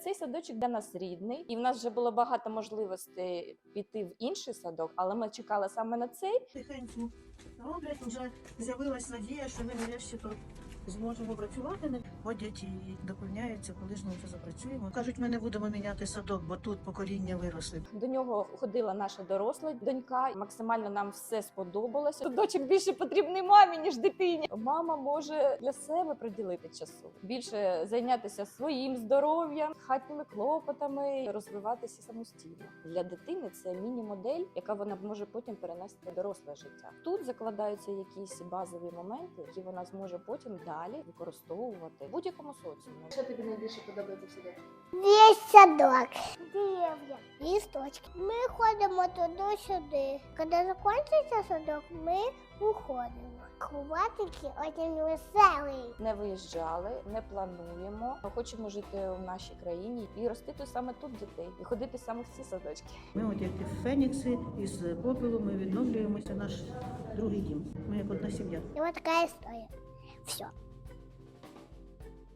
Цей садочок для нас рідний, і в нас вже було багато можливостей піти в інший садок, але ми чекали саме на цей. Тихенько роблять, вже з'явилась надія, що ми нарешті тут зможемо працювати. Ходять і доповняються, коли ж ми вже запрацюємо. Кажуть, ми не будемо міняти садок, бо тут покоління виросли. До нього ходила наша доросла донька. Максимально нам все сподобалося. Садочок більше потрібний мамі ніж дитині. Мама може для себе приділити часу, більше зайнятися своїм здоров'ям, хатніми клопотами, розвиватися самостійно. Для дитини це міні-модель, яка вона може потім перенести доросле життя. Тут закладаються якісь базові моменти, які вона зможе потім далі використовувати в будь-якому соціумі. Що тобі найбільше подобається в? Весь садок. Дерев'я. Лісточки. Ми ходимо туди-сюди. Коли закінчиться садок, ми уходимо. Хватики один веселий. Не виїжджали, не плануємо. Ми хочемо жити в нашій країні і ростити саме тут дітей, і ходити саме в ці садочки. Ми, от як фенікси із попелу, ми відновлюємося наш другий дім. Ми як одна сім'я. І от така історія. Все.